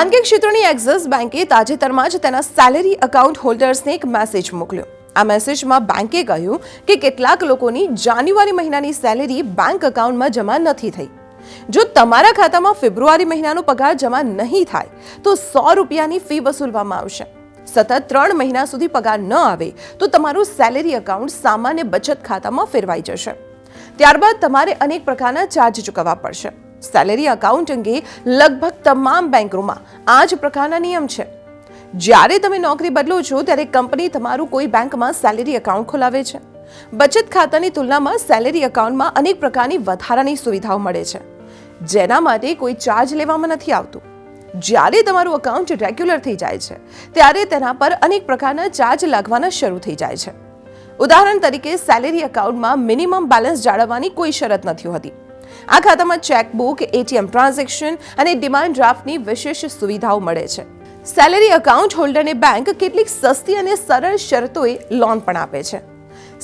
ખાનગી ક્ષેત્રની એક્ઝિસ બેન્કે તાજેતરમાં જ તેના સેલેરી એકાઉન્ટ હોલ્ડર્સને એક મેસેજ મોકલ્યો. આ મેસેજમાં બેંકે કહ્યું કે કેટલાક લોકોની જાન્યુઆરી મહિનાની સેલેરી બેંક એકાઉન્ટમાં જમા નથી થઈ. જો તમારા ખાતામાં ફેબ્રુઆરી મહિનાનો પગાર જમા નહીં થાય, તો સો રૂપિયાની ફી વસૂલવામાં આવશે. સતત ત્રણ મહિના સુધી પગાર ન આવે, તો તમારું સેલેરી એકાઉન્ટ સામાન્ય બચત ખાતામાં ફેરવાઈ જશે. ત્યારબાદ તમારે અનેક પ્રકારના ચાર્જ ચૂકવવા પડશે. સેલેરી એકાઉન્ટ અંગે લગભગ તમામ બેંકોમાં આ જ પ્રકારના નિયમ છે. જ્યારે તમે નોકરી બદલો છો, ત્યારે કંપની તમારું કોઈ બેંકમાં સેલેરી એકાઉન્ટ ખોલાવે છે. બચત ખાતાની તુલનામાં સેલેરી એકાઉન્ટમાં અનેક પ્રકારની વધારાની સુવિધાઓ મળે છે. જેના માટે કોઈ ચાર્જ લેવામાં નથી આવતું. જ્યારે તમારું એકાઉન્ટ રેગ્યુલર થઈ જાય છે, ત્યારે તેના પર અનેક પ્રકારના ચાર્જ લાગવાના શરૂ થઈ જાય છે. ઉદાહરણ તરીકે સેલેરી એકાઉન્ટમાં મિનિમમ બેલેન્સ જાળવવાની કોઈ શરત નથી હોતી. આ ખાતામાં ચેકબુક, એટીએમ ટ્રાન્ઝેક્શન અને ડિમાન્ડ ડ્રાફ્ટની વિશેષ સુવિધાઓ મળે છે. સેલેરી એકાઉન્ટ હોલ્ડરને બેંક કેટલીક સસ્તી અને સરળ શરતોએ લોન પણ આપે છે.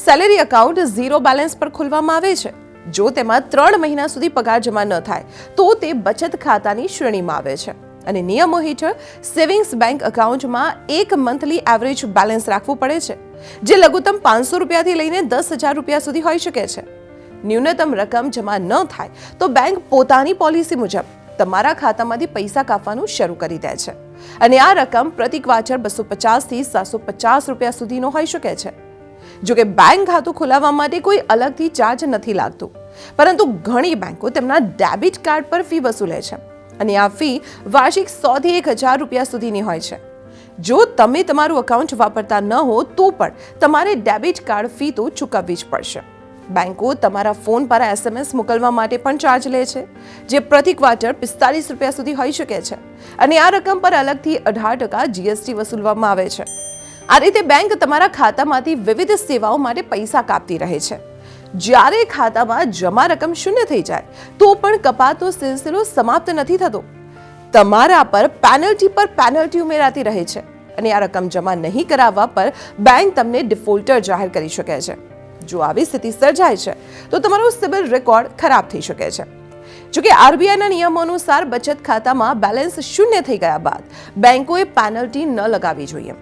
સેલેરી એકાઉન્ટ ઝીરો બેલેન્સ પર ખોલવામાં આવે છે. જો તેમાં ત્રણ મહિના સુધી પગાર જમા ન થાય, તો તે બચત ખાતાની શ્રેણીમાં આવે છે. અને નિયમો હેઠળ સેવિંગ્સ બેંક એકાઉન્ટમાં એક મંથલી એવરેજ બેલેન્સ રાખવું પડે છે, જે લઘુત્તમ પાંચસો રૂપિયાથી લઈને દસ હજાર રૂપિયા સુધી હોઈ શકે છે. ન્યૂનતમ રકમ જમા ન થાય, તો બેંક પોતાની પોલિસી મુજબ તમારા ખાતામાંથી પૈસા કાપવાનું શરૂ કરી દે છે. અને આ રકમ પ્રતિક વાચર બસો પચાસથી સાતસો પચાસ રૂપિયા સુધીનો હોઈ શકે છે. જો કે બેંક ખાતું ખોલાવવા માટે કોઈ અલગથી ચાર્જ નથી લાગતું, પરંતુ ઘણી બેંકો તેમના ડેબિટ કાર્ડ પર ફી વસૂલે છે. અને આ ફી વાર્ષિક સોથી એક હજાર રૂપિયા સુધીની હોય છે. જો તમે તમારું એકાઉન્ટ વાપરતા ન હો, તો પણ તમારે ડેબિટ કાર્ડ ફી તો ચૂકવવી જ પડશે. બેંકો તમારા ફોન પર એસએમએસ મોકલવા માટે પણ ચાર્જ લે છે, જે પ્રતિ ક્વાર્ટર પિસ્તાલીસ રૂપિયા સુધી હોઈ શકે છે અને આ રકમ પર અલગથી અઢાર ટકા જીએસટી વસૂલવામાં આવે છે. આ રીતે બેંક તમારા ખાતામાંથી વિવિધ સેવાઓ માટે પૈસા કાપતી રહે છે. જ્યારે ખાતામાં જમા રકમ શૂન્ય થઈ જાય, તો પણ કપાતો સિલસિલો સમાપ્ત નથી થતો. તમારા પર પેનલ્ટી પર પેનલ્ટી ઉમેરાતી રહે છે અને આ રકમ જમા નહીં કરાવવા પર બેંક તમને ડિફોલ્ટર જાહેર કરી શકે છે. જો આવી સ્થિતિ સર્જાય છે, તો તમારો સિબિલ રેકોર્ડ ખરાબ થઈ શકે છે. જોકે આરબીઆઈના નિયમો અનુસાર બચત ખાતામાં બેલેન્સ શૂન્ય થઈ ગયા બાદ બેન્કોએ પેનલ્ટી ન લગાવવી જોઈએ.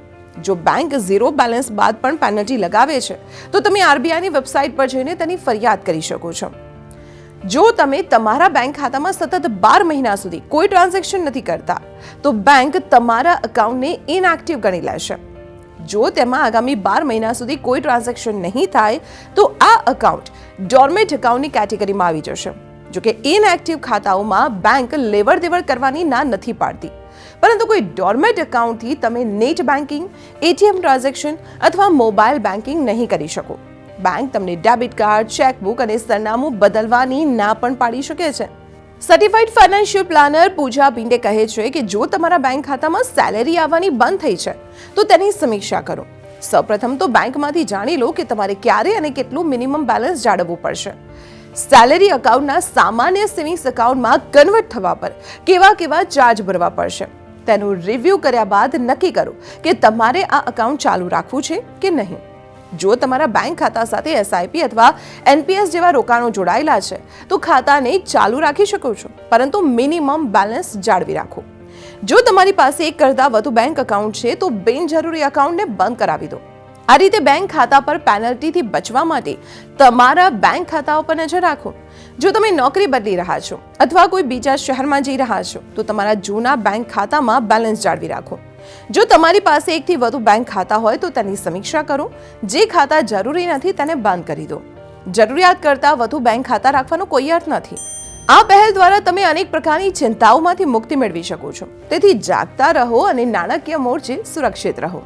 જો બેંક ઝીરો બેલેન્સ બાદ પણ પેનલ્ટી લગાવે છે, તો તમે આરબીઆઈની વેબસાઇટ પર જઈને તેની ફરિયાદ કરી શકો છો. જો તમે તમારા બેંક ખાતામાં સતત બાર મહિના સુધી કોઈ ટ્રાન્ઝેક્શન નથી કરતા, તો બેંક તમારા એકાઉન્ટને ઇનએક્ટિવ ગણી લેશે. જો તેમાં આગામી બાર મહિના સુધી કોઈ ટ્રાન્ઝેક્શન નહીં થાય, તો આ એકાઉન્ટ ડોર્મેટ એકાઉન્ટની કેટેગરીમાં આવી જશે. જોકે ઇનએક્ટિવ ખાતાઓમાં બેંક લેવડ દેવડ કરવાની ના નથી પાડતી. પરંતુ કોઈ ડોર્મેટ એકાઉન્ટથી તમે નેટ બેન્કિંગ એટીએમ ટ્રાન્ઝેક્શન અથવા મોબાઈલ બેન્કિંગ નહીં કરી શકો. બેંક તમને ડેબિટ કાર્ડ ચેકબુક અને સરનામું બદલવાની ના પણ પાડી શકે છે. Certified financial planner Pooja Pinde કહે છે કે જો તમારા બેંક ખાતામાં સેલેરી આવવાની બંધ થઈ છે, તો તેની સમીક્ષા કરો. સૌપ્રથમ તો બેંકમાંથી જાણી લો કે તમારે ક્યારે અને કેટલું મિનિમમ બેલેન્સ જાળવવું પડશે. સેલેરી એકાઉન્ટના સામાન્ય સેવિંગ્સ એકાઉન્ટમાં કન્વર્ટ થવા પર કેવા કેવા ચાર્જ ભરવા પડશે. તેનું રિવ્યૂ કર્યા બાદ નક્કી કરો કે તમારે આ એકાઉન્ટ ચાલુ રાખવું છે કે નહીં. જો તમારા બેંક ખાતા સાથે એસઆઈપી અથવા એનપીએસ જેવા રોકાણો જોડાયેલા છે, તો ખાતાને ચાલુ રાખી શકો છો, પરંતુ મિનિમમ બેલેન્સ જાળવી રાખો. જો તમારી પાસે એક કરતાં વધુ બેંક એકાઉન્ટ છે, તો બિનજરૂરી એકાઉન્ટને બંધ કરાવી દો. આ રીતે બેંક ખાતા પર પેનલ્ટીથી બચવા માટે તમારા બેંક ખાતાઓ પર નજર રાખો. જો તમે નોકરી બદલી રહ્યા છો અથવા કોઈ બીજા શહેરમાં જઈ રહ્યા છો, તો તમારા જૂના બેંક ખાતામાં બેલેન્સ જાળવી રાખો. જો તમારી પાસે એકથી વધુ બેંક ખાતા હોય તો તેની સમીક્ષા કરો. જે ખાતા જરૂરી નથી તેને બંધ કરી દો. જરૂરિયાત કરતાં વધુ બેંક ખાતા રાખવાનો કોઈ અર્થ નથી. આ પહેલ દ્વારા તમે અનેક પ્રકારની ચિંતાઓમાંથી મુક્તિ મેળવી શકો છો. તેથી જાગતા રહો અને નાણાકીય મોરચે સુરક્ષિત રહો.